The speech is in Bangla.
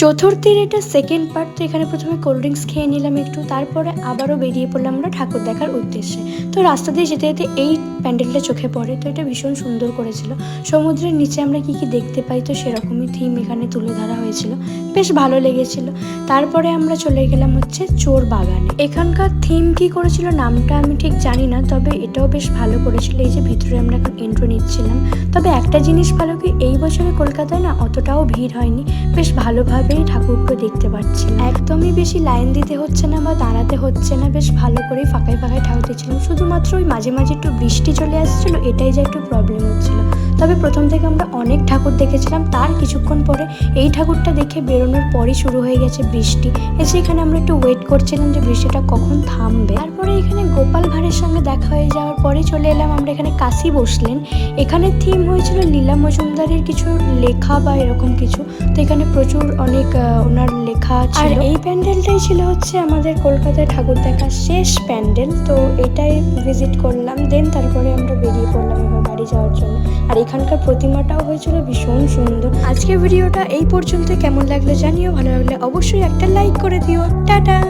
চতুর্থীর এটা সেকেন্ড পার্ট তো এখানে প্রথমে কোল্ড ড্রিঙ্কস খেয়ে নিলাম একটু, তারপরে আবারও বেরিয়ে পড়লাম আমরা ঠাকুর দেখার উদ্দেশ্যে। তো রাস্তা দিয়ে যেতে যেতে এই প্যান্ডেলটা চোখে পড়ে, তো এটা ভীষণ সুন্দর করেছিল। সমুদ্রের নিচে আমরা কি কি দেখতে পাই তো সেরকমই থিম এখানে তুলে ধরা হয়েছিল। বেশ ভালো লেগেছিল। তারপরে আমরা চলে গেলাম হচ্ছে চোর বাগানে। এখানকার থিম কি করেছিল নামটা আমি ঠিক জানি না, তবে এটাও বেশ ভালো করেছিল। এই যে ভিতরে আমরা এখন এন্ট্রি নিচ্ছিলাম। তবে একটা জিনিস ভালো কি, এই বছরে কলকাতায় না অতটাও ভিড় হয়নি। বেশ ভালোভাবেই ঠাকুরকে দেখতে পাচ্ছি একদমই বেশি লাইন দিতে হচ্ছে না বা দাঁড়াতে হচ্ছে না, বেশ ভালো করেই ফাঁকায় ফাঁকায় ঠাকুর দেখছিলাম। শুধুমাত্র ওই মাঝে মাঝে একটু বৃষ্টি চলে আসছিল, এটাই যে একটু প্রবলেম হচ্ছিল। তবে প্রথম থেকে আমরা অনেক ঠাকুর দেখেছিলাম। তার কিছুক্ষণ পরে এই ঠাকুরটা দেখে বেরোনোর পরই শুরু হয়ে গেছে বৃষ্টি। এসে এখানে আমরা একটু ওয়েট করছিলাম যে বৃষ্টিটা কখন থামবে। তারপরে এখানে গোপাল ভাঁড়ের সঙ্গে দেখা হয়ে যাওয়ার পরে চলে এলাম আমরা এখানে কাশি বসলেন। এখানে থিম হয়েছিল লীলা মজুমদারের কিছু লেখা বা এরকম কিছু। তো এখানে প্রচুর অনেক ওনার লেখা আর এই প্যান্ডেলটাই ছিল হচ্ছে আমাদের কলকাতায় ঠাকুর দেখার শেষ প্যান্ডেল। তো এটাই ভিজিট করলাম দেন তারপরে আমরা বেরিয়ে পড়লাম। আর এখানকার প্রতিমাটাও হয়েছিল ভীষণ সুন্দর। আজকের ভিডিওটা এই পর্যন্ত। কেমন লাগল জানিও। ভালো লাগলে অবশ্যই একটা লাইক করে দিও। টাটা!